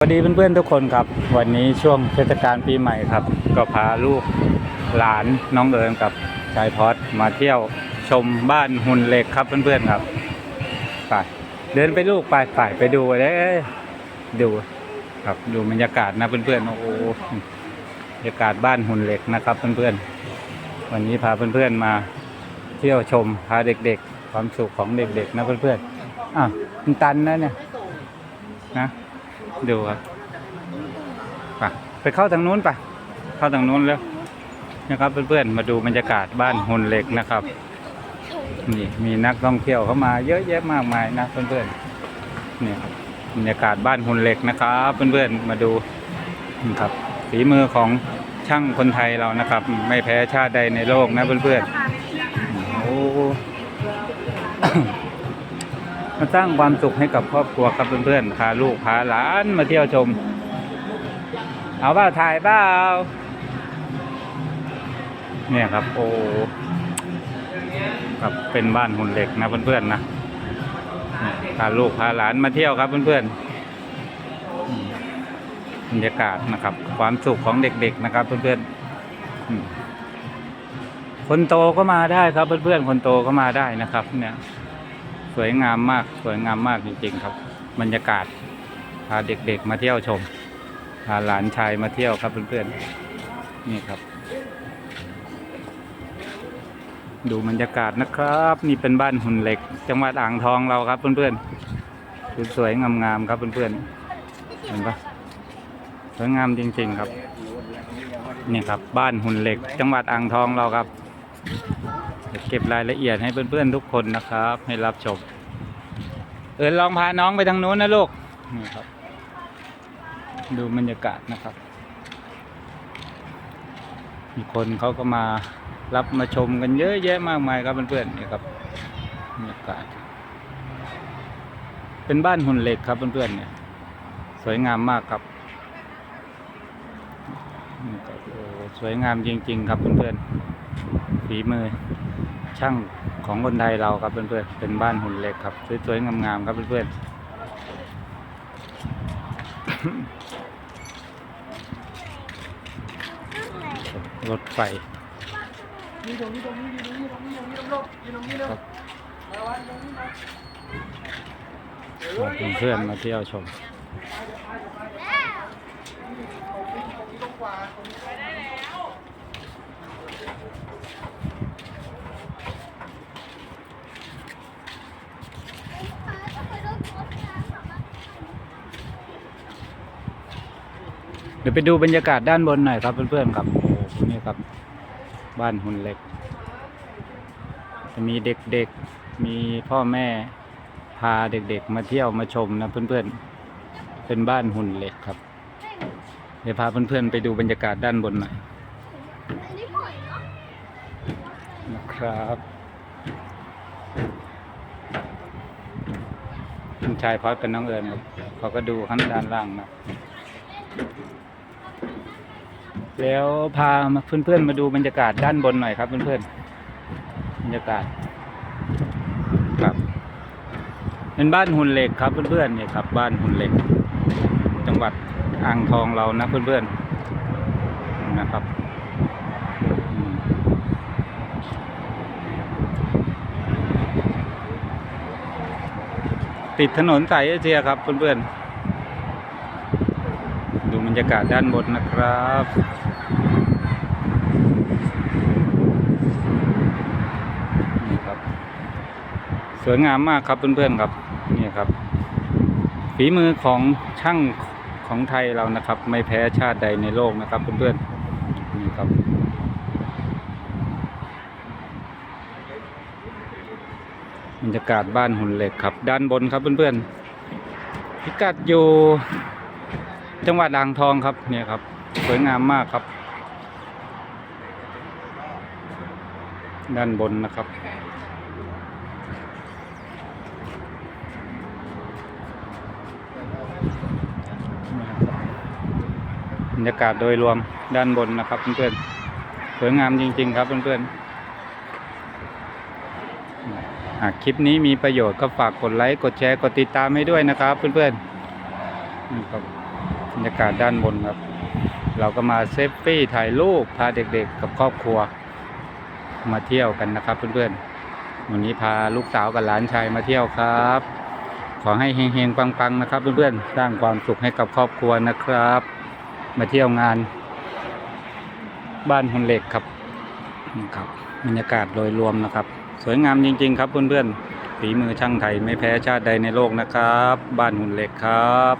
สวัสดีเพื่อนๆทุกคนครับ วันนี้ช่วงเทศกาลปีใหม่ครับ ก็พาลูกหลานน้องเอิญกับชายพอดมาเที่ยวชมบ้านหุ่นเหล็กครับเพื่อนๆครับไปเดินไปลูกไปไปไปดูเลยดูครับดูบรรยากาศนะเพื่อนๆโอ้โหบรรยากาศบ้านหุ่นเหล็กนะครับ เพื่อนๆวันนี้พาเพื่อนๆมาเที่ยวชมพาเด็กๆ ความสุขของเด็กๆนะเพื่อนๆอะมันตันนะเนี่ยนะ ดูครับไปไปเข้าทางนู้นไปเข้าทางนู้นแล้วนะครับเพื่อนๆมาดูบรรยากาศบ้านหุ่นเหล็กนะครับนี่มีนักท่องเที่ยวเข้ามาเยอะแยะมากมายนะเพื่อนๆเนี่ยครับบรรยากาศบ้านหุ่นเหล็กนะครับเพื่อนๆมาดูนี่ครับฝีมือของช่างคนไทยเรานะครับ ไม่แพ้ชาติใดในโลกนะเพื่อนๆโอ้ มาสร้างความสุขให้กับครอบครัวครับเพื่อนๆพาลูกพาหลานมาเที่ยวชม เอาเปล่าถ่ายเปล่าเนี่ยครับ โอ้ครับเป็นบ้านหุ่นเหล็กนะเพื่อนๆนะพาลูกพาหลานมาเที่ยวครับเพื่อนๆบรรยากาศนะครับ ความสุขของเด็กๆนะครับ เพื่อนๆคนโตก็มาได้ครับเพื่อนๆคนโตก็มาได้นะครับ เนี่ย วยงามมากสวยงามมากจริงๆครับ บรรยากาศพาเด็กๆมาเที่ยวชมพาหลานชายมาเที่ยวครับเพื่อนๆนี่ครับ ดูบรรยากาศนะครับ นี่เป็นบ้านหุ่นเหล็ก จังหวัดอ่างทองเราครับเพื่อนๆสวยๆงามๆครับเพื่อนๆเห็นปะสวยงามจริง ๆครับนี่ครับ บ้านหุ่นเหล็ก จังหวัดอ่างทองเราครับ เก็บรายละเอียดให้เพื่อนๆทุกคนนะครับ ให้รับชม เออลองพาน้องไปทางนู้นนะลูกนี่ครับ ดูบรรยากาศนะครับ มีคนเขาก็มารับมาชมกันเยอะแยะมากมายครับเพื่อนๆนี่ครับบรรยากาศ เป็นบ้านหุ่นเหล็กครับเพื่อนๆเนี่ยสวยงามมากครับสวยงามจริง ๆ ครับเพื่อนๆฝีมือ ช่างของคนไทยเราครับเพื่อนๆเป็นบ้านหุ่นเหล็กครับสวยๆงามๆครับเพื่อนๆรถไฟเพื่อนมาเที่ยวชม ดี๋ยวไปดูบรรยากาศด้านบนหน่อยครับเพื่อนๆครับโอ้นี่ครับ บ้านหุ่นเหล็ก จะมีเด็กๆ มีพ่อแม่พาเด็กๆ มาเที่ยวมาชมนะเพื่อนๆ เป็นบ้านหุ่นเหล็กครับ เดี๋ยวพาเพื่อนๆไปดูบรรยากาศด้านบนหน่อยนะครับคุณชายพอดกับน้องเอิญครับเขาก็ดูข้างด้านล่างนะ แล้วพามาเพื่อนๆมาดูบรรยากาศด้านบนหน่อยครับ เพื่อนๆบรรยากาศ ครับ เป็นบ้านหุ่นเหล็กครับ เพื่อนๆเนี่ยครับ บ้านหุ่นเหล็ก จังหวัดอ่างทองเรานะ เพื่อนๆนะครับอืมติดถนนสายเอเชียครับเพื่อนๆ ดูบรรยากาศด้านบนนะครับนี่ครับ สวยงามมากครับเพื่อนๆครับนี่ครับ ฝีมือของช่างของไทยเรานะครับ ไม่แพ้ชาติใดในโลกนะครับเพื่อนๆนี่ครับบรรยากาศบ้านหุ่นเหล็กครับ ด้านบนครับเพื่อนๆพิกัดอยู่จังหวัดอ่างทองครับเนี่ยครับ สวยงามมากครับ ด้านบนนะครับ รรยากาศโดยรวมด้านบนนะครับเพื่อนๆสวยงามจริง ๆ ครับเพื่อนๆหากคลิปนี้มีประโยชน์ก็ฝากกดไลค์กดแชร์กดติดตามให้ด้วยนะครับ เพื่อนๆนี่ครับบรรยากาศด้านบนครับ เราก็มาเซฟฟี่ถ่ายรูปพาเด็กๆ กับครอบครัว มาเที่ยวกันนะครับ เพื่อนๆวันนี้พาลูกสาวกับหลานชายมาเที่ยวครับขอให้เฮงๆ ปังๆ นะครับเพื่อนๆ สร้างความสุขให้กับครอบครัวนะครับ มาเที่ยวงาน บ้านหุ่นเหล็กครับนี่ครับบรรยากาศโดยรวมนะครับ สวยงามจริง ๆ ครับเพื่อนๆฝีมือช่างไทยไม่แพ้ชาติใดในโลกนะครับ บ้านหุ่นเหล็กครับ